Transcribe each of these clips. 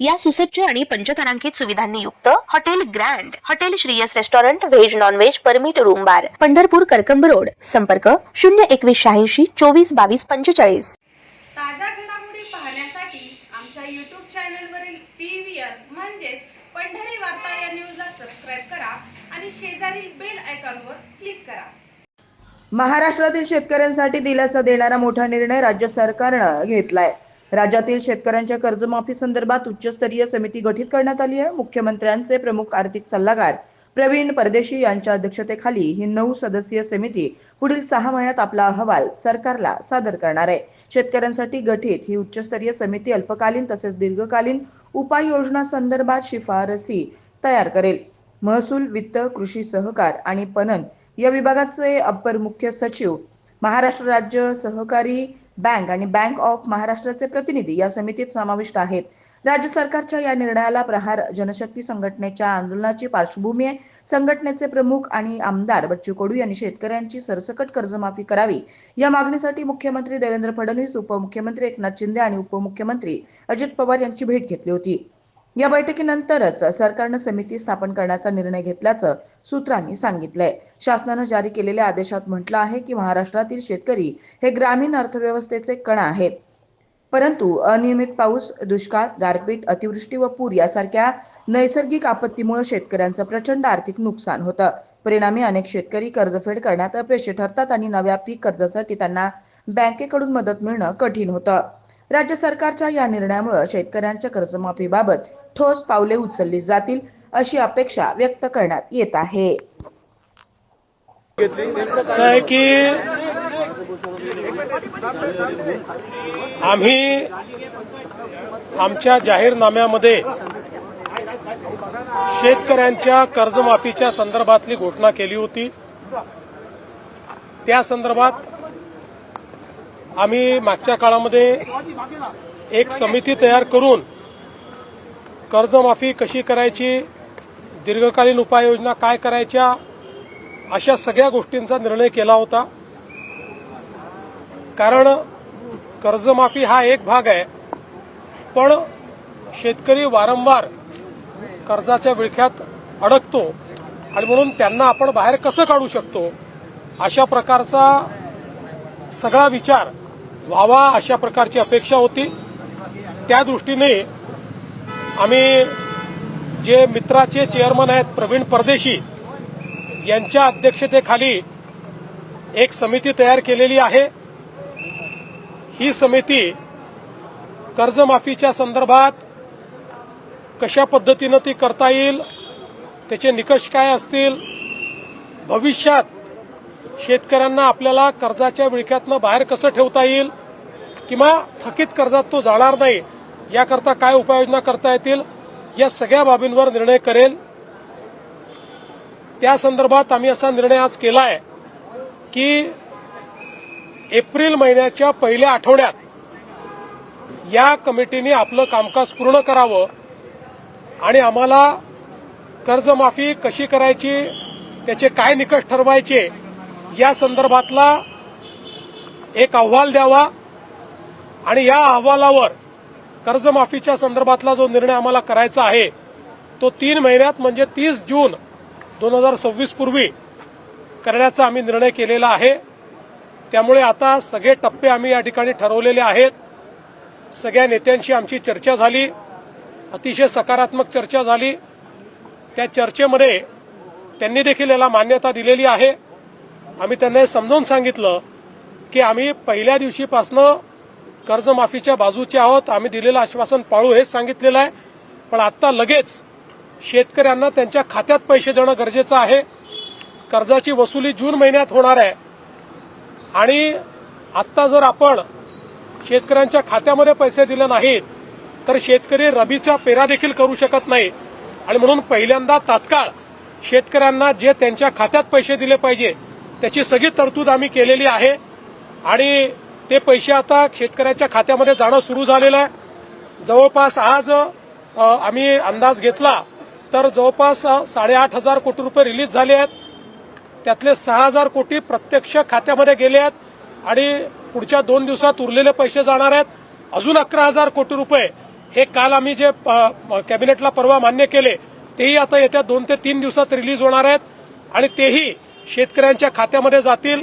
या सुसज्ज आणि पंचतारांकित सुविधांनी युक्त hotel grand hotel Shriyas restaurant veg non veg permit room bar Pandharpur Karkamb road. संपर्क शून्य एकवीस शहाऐंशी चोवीस बावीस पंचेचाळीस. ताज्या घडामोडी पाहण्यासाठी आमच्या यूट्यूब चॅनलवरील पी व्ही आर म्हणजेच पंढरी वार्ता या न्यूजला सबस्क्राईब करा आणि शेजारील बेल आयकॉनवर क्लिक करा. महाराष्ट्रातील शेतकऱ्यांसाठी दिलासा देणारा मोठा निर्णय राज्य सरकारनं घेतलाय. राज्यातील शेतकऱ्यांच्या कर्जमाफी संदर्भात उच्चस्तरीय समिती गठीत करण्यात आली आहे. मुख्यमंत्र्यांचे प्रमुख आर्थिक सल्लागार प्रवीण परदेशी यांच्या अध्यक्षतेखाली ही नऊ सदस्यीय समिती पुढील सहा महिन्यात आपला अहवाल सरकारला सादर करणार आहे. शेतकऱ्यांसाठी गठीत ही उच्चस्तरीय समिती अल्पकालीन तसेच दीर्घकालीन उपाययोजना संदर्भात शिफारसी तयार करेल. महसूल वित्त कृषी सहकार आणि पणन या विभागाचे अप्पर मुख्य सचिव महाराष्ट्र राज्य सहकारी बँक आणि बँक ऑफ महाराष्ट्राचे प्रतिनिधी या समितीत समाविष्ट आहेत. राज्य सरकारच्या या निर्णयाला प्रहार जनशक्ती संघटनेच्या आंदोलनाची पार्श्वभूमी आहे. संघटनेचे प्रमुख आणि आमदार बच्चू कडू यांनी शेतकऱ्यांची सरसकट कर्जमाफी करावी. या मागणीसाठी मुख्यमंत्री देवेंद्र फडणवीस उपमुख्यमंत्री एकनाथ शिंदे आणि उपमुख्यमंत्री अजित पवार यांची भेट घेतली होती. या बैठकीनंतरच सरकारनं समिती स्थापन करण्याचा निर्णय घेतल्याचं सूत्रांनी सांगितलंय. शासनानं जारी केलेल्या आदेशात म्हटलं आहे की महाराष्ट्रातील शेतकरी हे ग्रामीण अर्थव्यवस्थेचे कणा आहेत. परंतु अनियमित पाऊस दुष्काळ गारपीट अतिवृष्टी व पूर यासारख्या नैसर्गिक आपत्तीमुळे शेतकऱ्यांचं प्रचंड आर्थिक नुकसान होतं. परिणामी अनेक शेतकरी कर्जफेड करण्यात अपयशी ठरतात आणि नव्या पीक कर्जासाठी त्यांना बँकेकडून मदत मिळणं कठीण होतं. राज्य सरकारच्या या निर्णयामुळे शेतकऱ्यांच्या कर्जमाफीबाबत ठोस पावले उचलली जातील अशी अपेक्षा व्यक्त करण्यात येत आहे. की आम्ही आमच्या जाहीरनाम्यामध्ये शेतकऱ्यांच्या कर्जमाफीच्या संदर्भातली घोषणा केली होती. त्या संदर्भात आम्ही मागच्या काळामध्ये एक समिती तयार करून कर्जमाफी कशी करायची दीर्घकालीन उपाययोजना काय करायच्या अशा सगळ्या गोष्टींचा निर्णय केला होता. कारण कर्जमाफी हा एक भाग आहे पण शेतकरी वारंवार कर्जाच्या विळख्यात अडकतो आणि म्हणून त्यांना आपण बाहेर कसं काढू शकतो अशा प्रकारचा सगळा विचार व्हावा अशा प्रकारची अपेक्षा होती. त्या दृष्टीने आम्ही जे मित्राचे चेअरमन आहेत प्रवीण परदेशी यांच्या अध्यक्षतेखाली एक समिती तयार केलेली आहे. ही समिती कर्जमाफीच्या संदर्भात कशा पद्धतीनं ती करता येईल त्याचे निकष काय असतील भविष्यात शेतकऱ्यांना आपल्याला कर्जाच्या विळख्यातनं बाहेर कसं ठेवता येईल किंवा थकीत कर्जात तो जाणार नाही याकरता काय उपाययोजना करता येतील या सगळ्या बाबींवर निर्णय करेल. त्या संदर्भात आम्ही असा निर्णय आज केला आहे की एप्रिल महिन्याच्या पहिल्या आठवड्यात या कमिटीने आपलं कामकाज पूर्ण करावं आणि आम्हाला कर्जमाफी कशी करायची त्याचे काय निकष ठरवायचे या संदर्भातला एक अहवाल द्यावा आणि या अहवालावर कर्जमाफीच्या संदर्भातला जो निर्णय आम्हाला करायचा आहे तो तीन महिन्यात म्हणजे तीस जून दोन हजार सव्वीस पूर्वी करण्याचा आम्ही निर्णय केलेला आहे. त्यामुळे आता सगळे टप्पे आम्ही या ठिकाणी ठरवलेले आहेत. सगळ्या नेत्यांशी आमची चर्चा झाली. अतिशय सकारात्मक चर्चा झाली. त्या चर्चेमध्ये त्यांनी देखील याला मान्यता दिलेली आहे. आम्ही त्यांना समजावून सांगितलं की आम्ही पहिल्या दिवशीपासनं कर्जमाफीच्या बाजूचे आहोत. आम्ही दिलेलं आश्वासन पाळू हेच सांगितलेलं आहे. पण आत्ता लगेच शेतकऱ्यांना त्यांच्या खात्यात पैसे देणं गरजेचं आहे. कर्जाची वसुली जून महिन्यात होणार आहे. आणि आत्ता जर आपण शेतकऱ्यांच्या खात्यामध्ये पैसे दिले नाहीत तर शेतकरी रबीचा पेरा देखील करू शकत नाही. आणि म्हणून पहिल्यांदा तात्काळ शेतकऱ्यांना जे त्यांच्या खात्यात पैसे दिले पाहिजे त्याची सगळी तरतूद आम्ही केलेली आहे. आणि ते पैसे आता शेतकऱ्याच्या खात्यामध्ये जाणं सुरू झालेलं आहे. जवळपास आज आम्ही अंदाज घेतला तर जवळपास साडेआठ हजार कोटी रुपये रिलीज झाले आहेत. त्यातले सहा हजार कोटी प्रत्यक्ष खात्यामध्ये गेले आहेत आणि पुढच्या दोन दिवसात उरलेले पैसे जाणार आहेत. अजून अकरा हजार कोटी रुपये हे काल आम्ही जे कॅबिनेटला परवा मान्य केले तेही आता येत्या दोन ते तीन दिवसात रिलीज होणार आहेत आणि तेही शेतकऱ्यांच्या खात्यामध्ये जातील.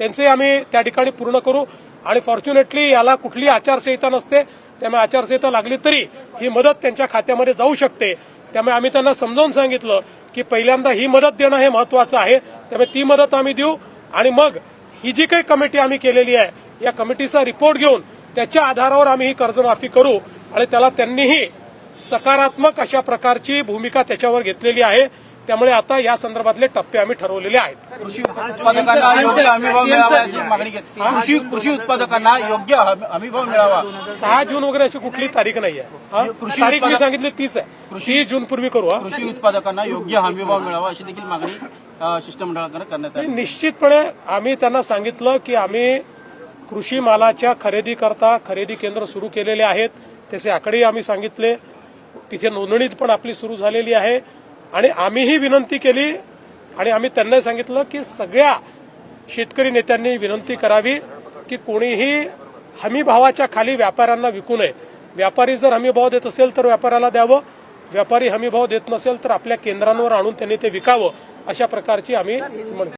त्यांचंही आम्ही त्या ठिकाणी पूर्ण करू. आणि फॉर्च्युनेटली याला कुठली आचारसंहिता नसते. त्यामुळे आचारसंहिता लागली तरी ही मदत त्यांच्या खात्यामध्ये जाऊ शकते. त्यामुळे आम्ही त्यांना समजावून सांगितलं की पहिल्यांदा ही मदत देणं हे महत्वाचं आहे. त्यामुळे ती मदत आम्ही देऊ. आणि मग ही जी काही कमिटी आम्ही केलेली आहे या कमिटीचा रिपोर्ट घेऊन त्याच्या आधारावर आम्ही ही कर्जमाफी करू. आणि त्याला त्यांनीही सकारात्मक अशा प्रकारची भूमिका त्याच्यावर घेतलेली आहे. त्यामुळे आता या संदर्भातले टप्पे आम्ही ठरवलेले आहेत. कृषी उत्पादकांना योग्य हमीभाव मिळावा अशी मागणी केली कृषी कृषी उत्पादकांना योग्य हमी- हमीभाव मिळावा. सहा जून वगैरे अशी कुठली तारीख नाही आहे कृषी तारीख मी सांगितली तीच आहे. तीस जून पूर्वी करू हा? कृषी उत्पादकांना योग्य हमीभाव मिळावा अशी देखील मागणी अ, शिष्टमंडळाकडे करण्यात आली. निश्चितपणे आम्ही त्यांना सांगितलं की आम्ही कृषी मालाच्या खरेदी करता खरेदी केंद्र सुरू केलेले आहेत. त्याचे आकडेही आम्ही सांगितले. तिथे नोंदणी पण आपली सुरू झालेली आहे. आणि आम्हीही विनंती केली आणि आम्ही त्यांना सांगितलं की सगळ्या शेतकरी नेत्यांनी विनंती करावी की कोणीही हमी भावाच्या खाली व्यापाऱ्यांना विकू नये. व्यापारी जर हमी भाव देत असेल तर व्यापाऱ्याला द्यावं. व्यापारी हमी भाव देत नसेल तर आपल्या केंद्रांवर आणून त्यांनी ते विकावं अशा प्रकारची आम्ही म्हणतो